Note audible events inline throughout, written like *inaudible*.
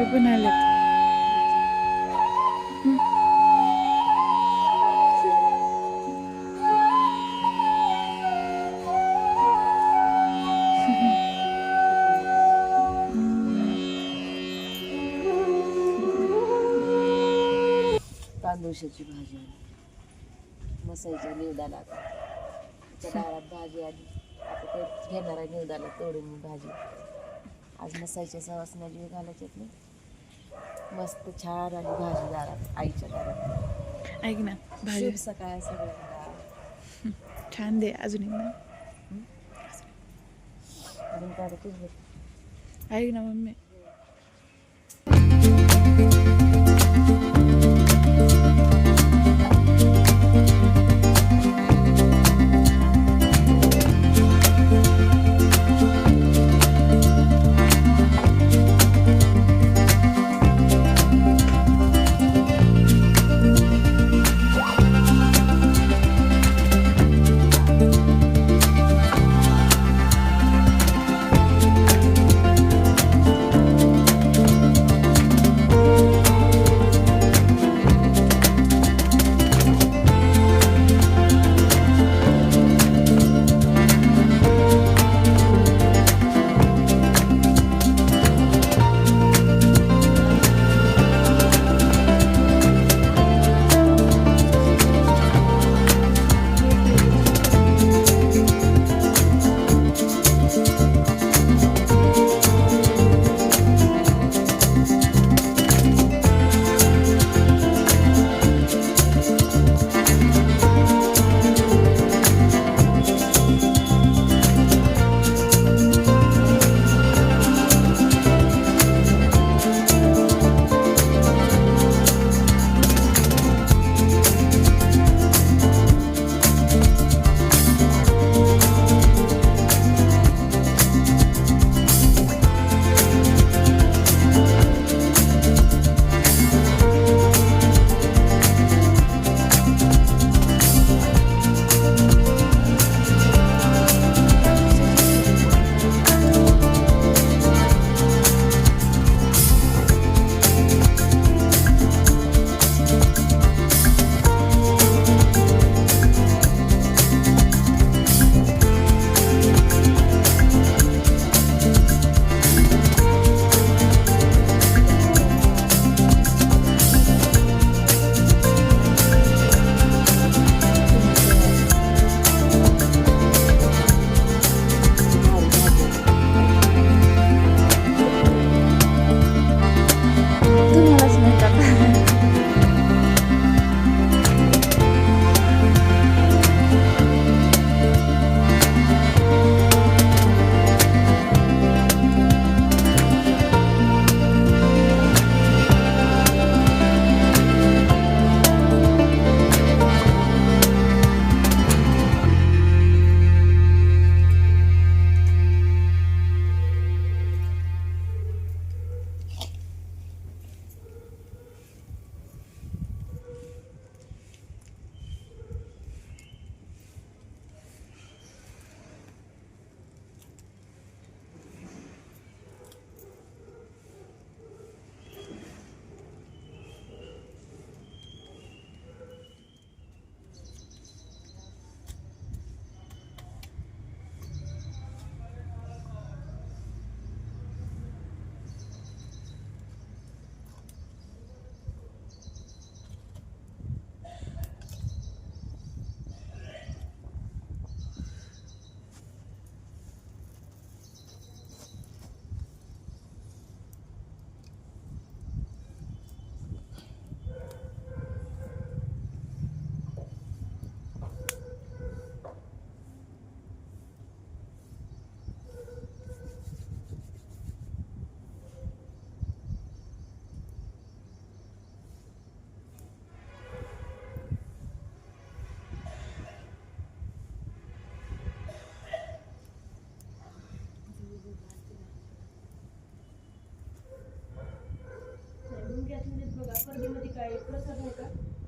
वांगे पण आलेत. तांदूळशाची भाजी. आली मसाईच्या निवदाला आता दारात भाजी आली. आता ते घेणारा आहे निवदाला तोडून भाजी. आज मसाईच्या सवासण्याची घालायच्यात ना मस्त छान आली भाजी दारात आईच्या दारात. ऐक ना भाजी. सकाळ सगळं छान दे अजून एक ना. अजून बघ ऐक ना मम्मी.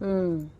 嗯。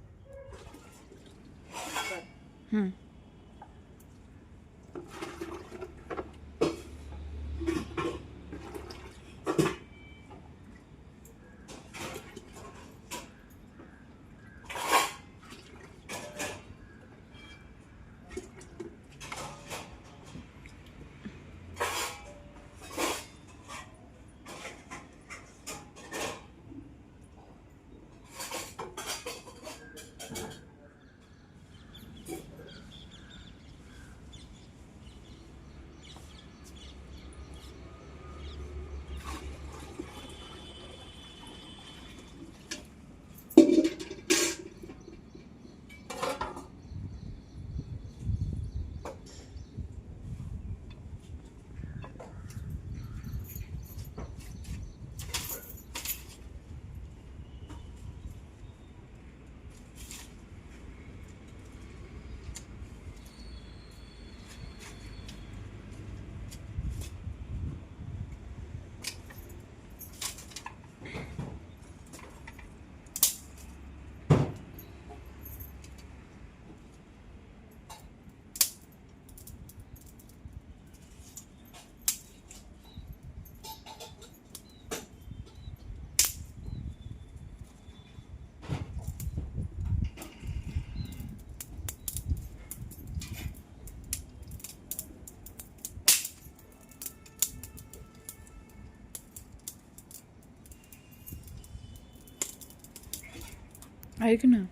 ऐक ना.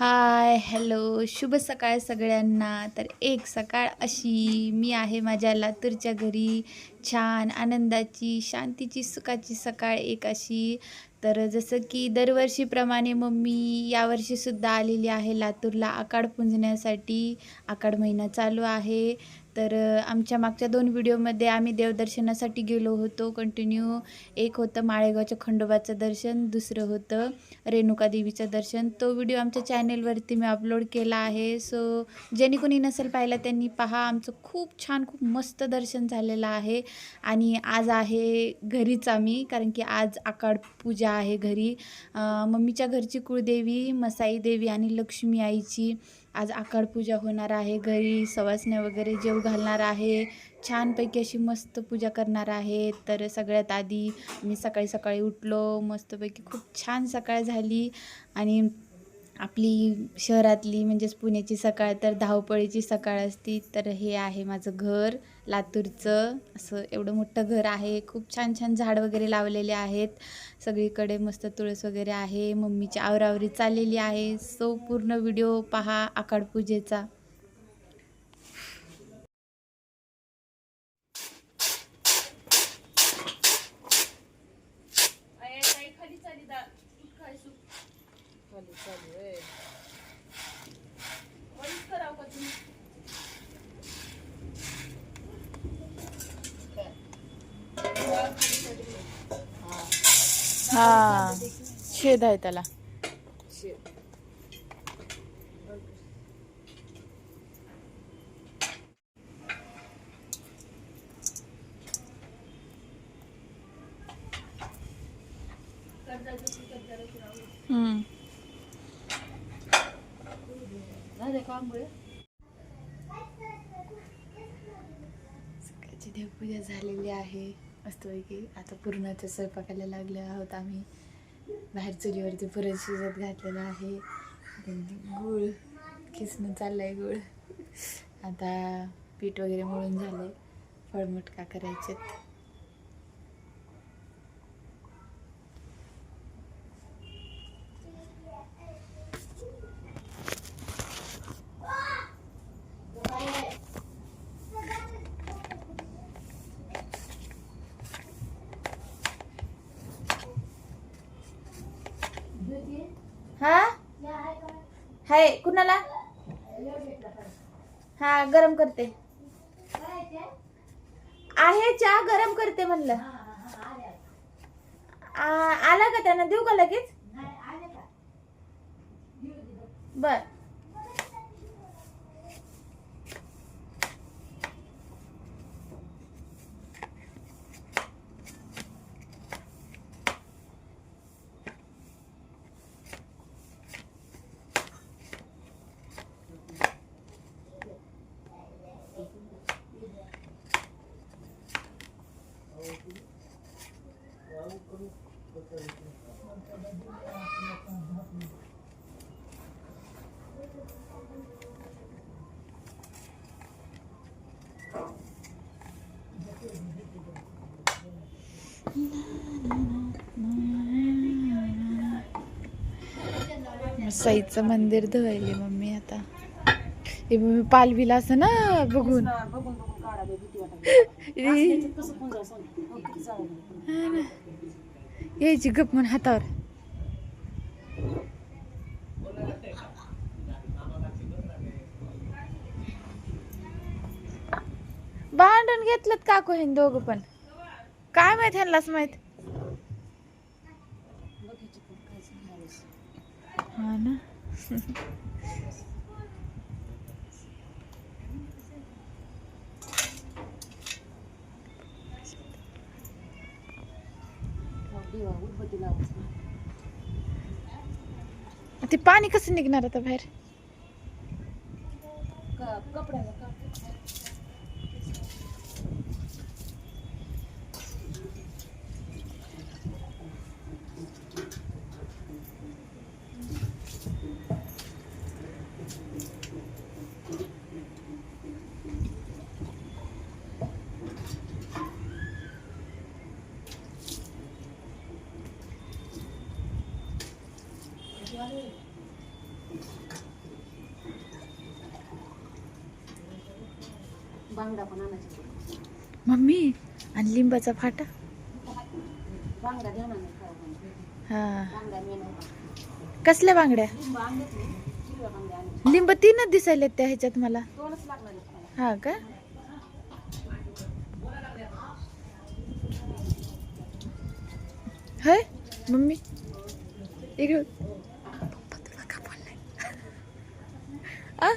Hi hello. शुभ सकाळ सगळ्यांना. तर एक सकाळ अशी मी आहे माझ्या लातूरच्या घरी. छान आनंदाची शांतीची सुखाची सकाळ एक अशी. तर जसं की दरवर्षीप्रमाणे मम्मी यावर्षीसुद्धा आलेली आहे लातूरला आकाड पुंजण्यासाठी. आकाड महिना चालू आहे. तर आमच्या मागच्या दोन व्हिडिओमध्ये आम्ही देवदर्शनासाठी गेलो होतो. कंटिन्यू एक होतं माळेगावच्या खंडोबाचं दर्शन दुसरं होतं रेणुका देवीचं दर्शन. तो व्हिडिओ आमच्या चॅनेलवरती मी अपलोड केला आहे. सो ज्यांनी कोणी नसेल पाहिला त्यांनी पहा. आमचं खूप छान खूप मस्त दर्शन झालेलं आहे आणि आज आहे घरीच आम्ही कारण की आज आकाड पूजा आहे घरी. मम्मीच्या घरची कुळदेवी मसाई देवी आणि लक्ष्मी आईची. आज आकाड पूजा होणार आहे घरी सवासण्या वगैरे जेव घालणार आहे छानपैकी अशी मस्त पूजा करणार आहे. तर सगळ्यात आधी मी सकाळी सकाळी उठलो मस्तपैकी खूप छान सकाळ झाली. आणि आपली शहरातली म्हणजेच पुण्याची सकाळ तर धावपळीची सकाळ असती तर हे आहे माझं घर लातूरचं. असं एवढं मोठं घर आहे. खूप छान छान झाड वगैरे लावलेले आहेत. सगळीकडे मस्त तुळस वगैरे आहे. मम्मीची आवरावरी चाललेली आहे. सो पूर्ण व्हिडिओ पहा आकाड पूजेचा खाली चालू आहे हा. छेद आहे त्याला शे हम्म. झाले का आंघोळ सकाळची देवपूजा झालेली आहे आता पूर्ण ते स्वयंपाकाला लागले आहोत. आम्ही बाहेर चुलीवरती पुरण शिजत घातलेलं आहे. गुळ किसणं चाललंय गुळ. आता पीठ वगैरे मळून झाले फळमुटका करायचेत हा हाय कुणाला? हा गरम करते. आहे चहा गरम करते म्हणलं. आला का त्यांना? देऊ का लगेच? साईचं मंदिर धुवायले मम्मी आता. हे मम्मी पालवीला असं ना बघून. *laughs* हो. यायची गप म्हणून हातावर. भांडण घेतलं काकू हे दोघं पण. काय माहीत ह्यांनाच माहीत बघायची पण काय सांगायला हा ना. *laughs* ते पाणी कसं निघणार आता बाहेर? आणि लिंबाचा फाटा? हा. कसल्या बांगड्या? लिंबू तीनच दिसायलेत त्या ह्याच्यात मला. हा का? होय? मम्मी? इकडे. आ?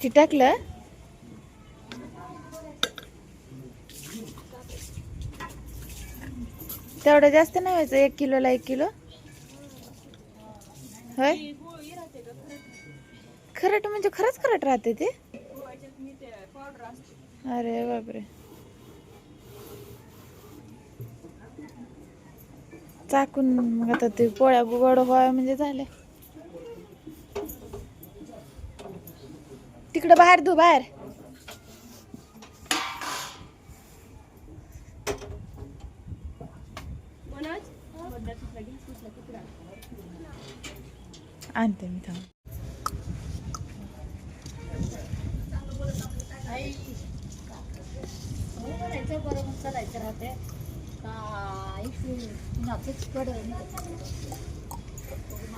चिटाकलं तेवढं जास्त नाही व्हायचं एक किलोला एक किलो. होय? खरट म्हणजे खरंच खरट राहते ते. अरे बापरे. चाकून मग आता ते पोळ्या गोड व्हाव्या म्हणजे झाले. तिकडं बाहेर धू बाहेर. आणते मी थांब. करायचं हो, बरोबर चालायचं राहते.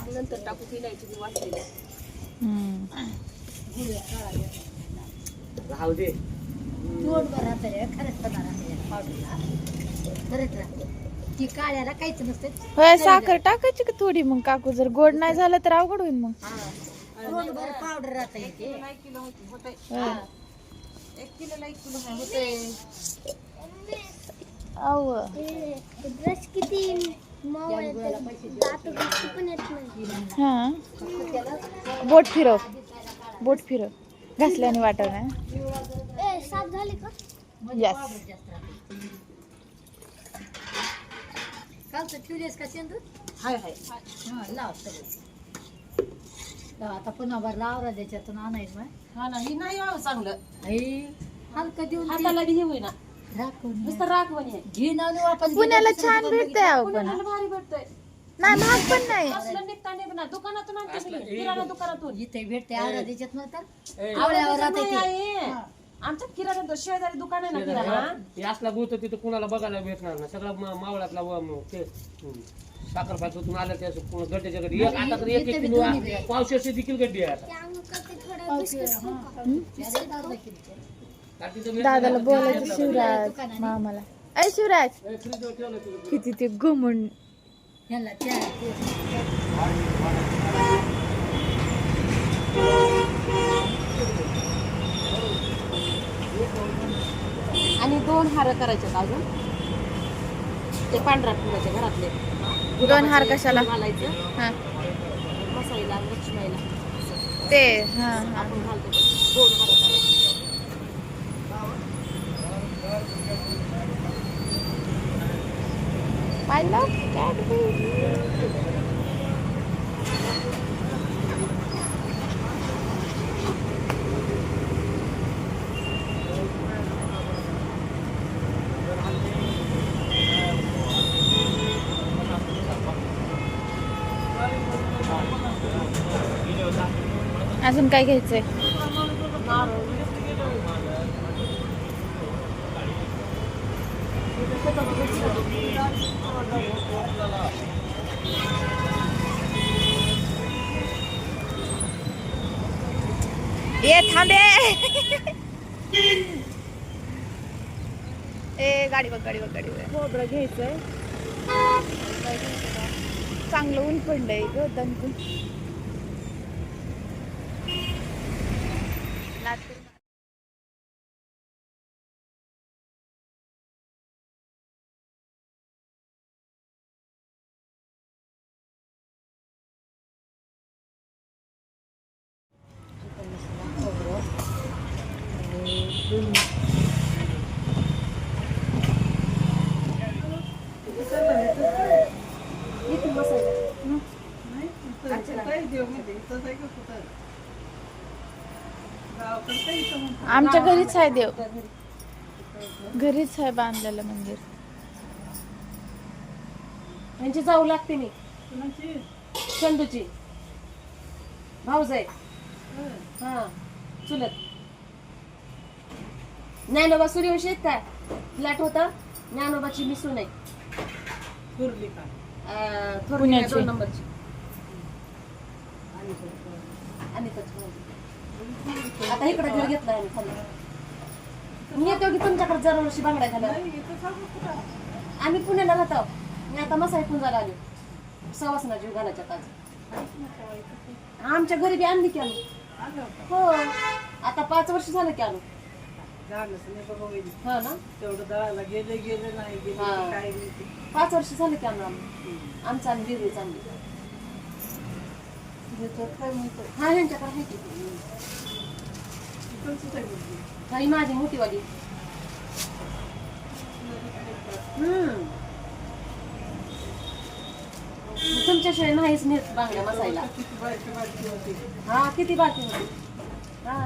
नंतर टाकू तिलायची मी वाटलेली हम्म. राहू दे. तोंडभर राहते रे खरंच राहते पावडरला खरंच राहते ती काळ्याला काहीच नसते होय साखर टाकायची का थोडी मग? काकू जर गोड नाही झालं तर अवघड होईल मग. तोंडभर पावडर राहते ते. होय. एक किलोला एक किलो होते अव ब्रश किती मऊ पण येत नाही. हा. बोट फिरव. बोट फिरव. घासल्याने वाटत नाही ए साफ झाले का? कालचं ठेवलेस का शेंदूर हाय हाय. हा लाव सगळं. लाव, आता पुन्हा भर लावरा त्याच्यातून आणायचं. हा ना ही नाही चांगलं. हलकं देऊन हाताला बी हे होईना. नुसतं राखवण आहे घे ना देऊ आपण पुण्याला छान भेटते अहो पण. पुण्याला भारी भेटतंय. नाही महाग पण नाही. असलं निघता निघणार दुकानातून आणते किराणा दुकानातून. इथे भेटते आरा त्याच्यात राहते ते किराणा शेजारी दुकान आहे ना किराणा. हे. असला गुत तिथं कुणाला बघायला भेटणार ना सगळा मा- मावळातला व- म- ते हम्म, साखर पाचून आलं त्या गड्ड्याच्या गड्डी. एक आता तर एक एक किलो पावशेरची देखील गड्डी आहे आता. बिस्किट दादाला बोलायचं शिवराज मामाला. अय शिवराज. किती ते घुमून. आणि दोन हार करायच्यात अजून. ते पांढऱ्या फुलाच्या घरातले. दोन हार कशाला? घालायचं. हा. मसाईला लक्ष्मीला. ते हा आपण घालतो. दोन हार करायचे. I love Daddy. अजून काय घ्यायचंय ये थांबे ए गाडी बघ गाडी बघ गाडी बघ खोबरं घ्यायचंय चांगलं ऊन पडलंय ग दणकून घरीच आहे देव. घरीच आहे बांधलेलं मंदिर. यांची जाऊ लागते मी. चंदूची. भाऊजाई. हा चुलत. ज्ञानोबा सूर्यवंशी आहेत काय? फ्लॅट होता. ज्ञानोबाची मी सून आहे थोरली. दोन नंबरची. मुलगी. आता इकडे घर घेतला आहे खाली. मी येतो की तुमच्याकडे जरा वर्षी बांगड्या घाला आम्ही पुण्याला राहतो. मी आता मसाई पुंजाला आले. सवासना जीव घालायच्या आज आमच्या घरी बी आणली की आम्ही. हो. आता पाच वर्ष झालं की आलो हा ना? हा. पाच वर्ष झालं की आम्ही आम्ही. आमचं आम्ही वेगळी चांगली हा ह्यांच्याकडे आहे की. ही माझी मोठीवाली हम्म तुमच्याशिवाय नाहीच नेत बांगड्या मसायला हा किती बाकी होती हा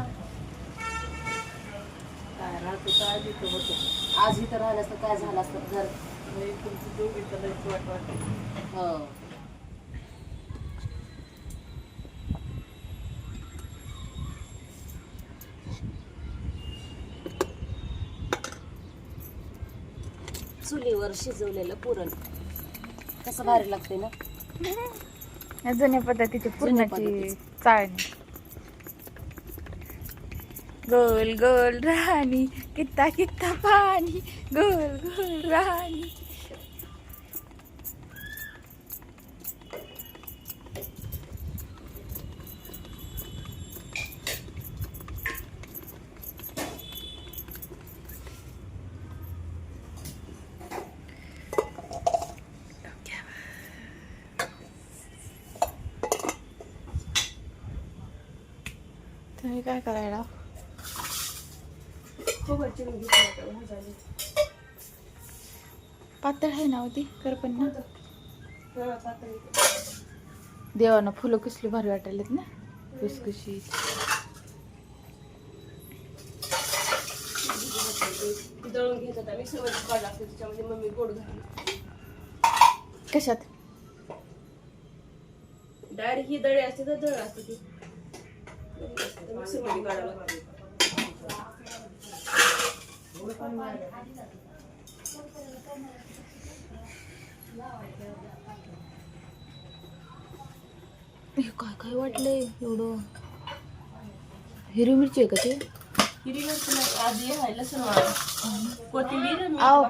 आज इथं राहिलं असतं काय झालं असतं घर हो चुलीवर शिजवलेलं पुरण. कसं भारी लागते ना? या जुन्या पद्धतीची पूर्णाची पद्धतीची. चाळणी. गोल गोल राणी कित्ता कित्ता पाणी. गोल गोल राणी. तुम्ही काय करायला? पातळ आहे ना होती कर पण ना. देवानं फुलं कसली भारी वाटायलेत ना कुसकुशीत दळून घेतात होता मिक्सरमध्ये काढला असतो त्याच्यामध्ये मम्मी गोड घातली कशात? डायरेक्ट ही दळे असते तर दळ असते ती. हे काय काय वाटलंय एवढं? हिरवी मिरची आहे का ते? हिरवी मिरची नाही, आधी आहे लसूण. कोथिंबीर आव.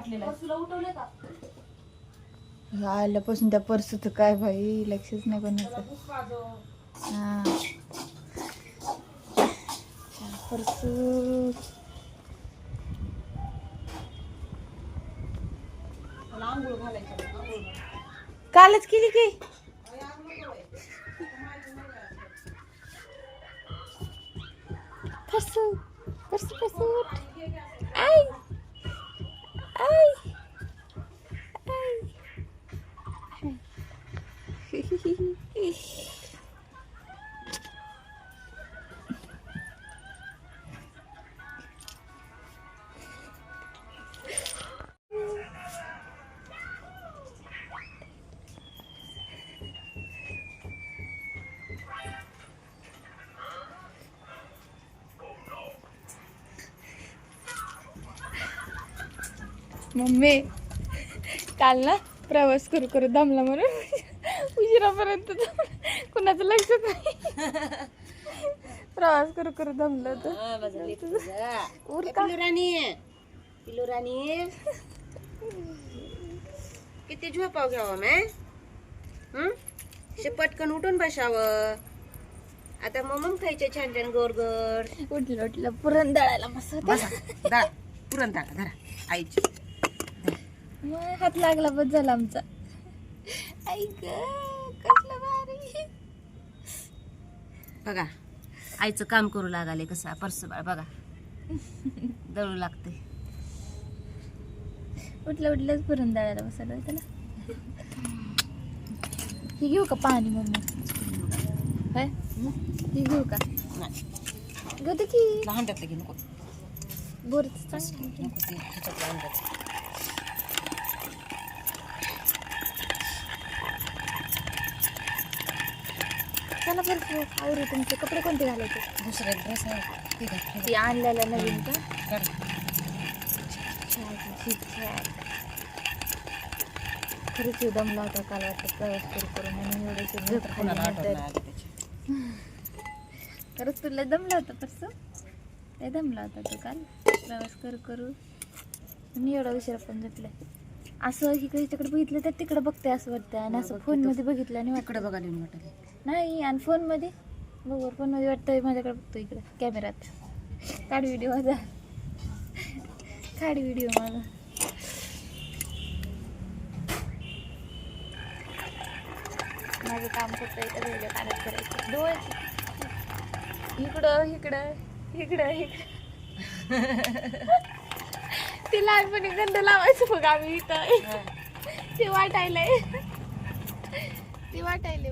आल्यापासून त्या पर्सचं काय भाई लक्षच नाही कोणाचं हा. पर्स आणि आंघोळ घालायचं आंघोळ कालच केली की? पर्स पर्स पर्स आई आई. *laughs* मम्मी. काल ना प्रवास करू करू दमला म्हणून उशिरापर्यंत कुणाचं लक्षच नाही. प्रवास करू करू दमलं? पिलू राणी पिलू राणी. किती झोपाव घ्यावं मॅ शे पटकन उठून बसावं. आता मग मग खायचे छान छान गोड गोड उठलं उठलं. पुरण दळायला मस्त पुरण धरा धरा. आईची. मग हात लागला बस झाला आमचा आई ग कसलं भारी बघा आईचं काम करू लागाले कसं परस बाळ बघा दळू लागते उठलं उठलंच पुरण दळायला बसायला होतं ना हे घेऊ का पाणी मम्मी काय हे घेऊ का नाही गती की लहानट्यातलं घे नको बोरच चांगलं ते. चला बरं आवरू तुमचे. कपडे कोणते घालायचे? दुसरा एक ड्रेस आहे ते घाल, ते ते आणलेला नवीन का. काढ. खरंच दमला होता काल वाटतं प्रवास करू करून आणि एवढे झोप कोणाला आठवण खाल्ल्यानंतर नाही आली त्याची. खरंच तुला दमला होता परस? लय दमला होता तू काल प्रवास करू करू. आणि एवढा उशिरा पण झोपलाय असं इकडे तिकडे बघितलं तर तिकडे बघते असं वाटतं आणि असं फोनमध्ये बघितलं आणि वाटतं इकडे बघायला येऊन वाटलं. नाही आणि फोनमध्ये बरोबर फोनमध्ये वाटतं माझ्याकडे बघतो इकडे कॅमेऱ्यात काढ व्हिडिओ माझा. काढ व्हिडिओ माझा. माझं काम फक्त एकच व्हिडिओ काढत करायचं. डोळे इकडं इकडं इकडं इकडं. ते लहानपणी गंध लावायचं बघ आम्ही इथं. ते वाटायलंय. ते वाटायले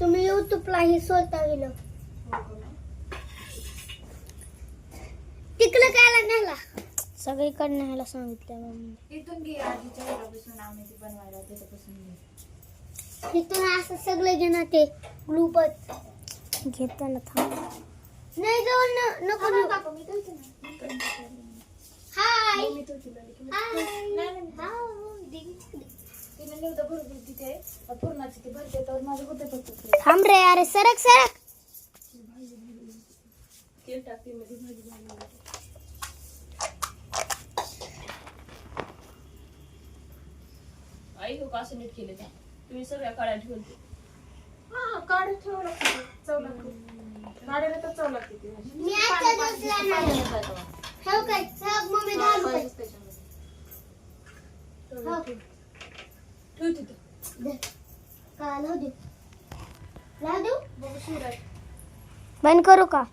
तुम्ही युट्यूबला ही सोलता गेलो तिकडं कायला नेला सगळीकडे न्यायला सांगितलं मम्मी. इथून घे आधीच्या घरापासून आम्ही ते बनवायला त्याच्यापासून घे. तिथून असं सगळे जण ते ग्लुपत घेताना थांब. नाही जवळ न- नको नेऊ. हाय हाय पूर्णाची ते भरते तर माझं होते फक्त थांब रे अरे सरक सरक. आई हो का असं नीट केलं त्या तुम्ही सगळ्या काळ्या ठेवते. मी आता बसला नाही. हो काय सग मम्मी घालू काय हो. दे. का लावू दे. लावू देऊ बंद करू का?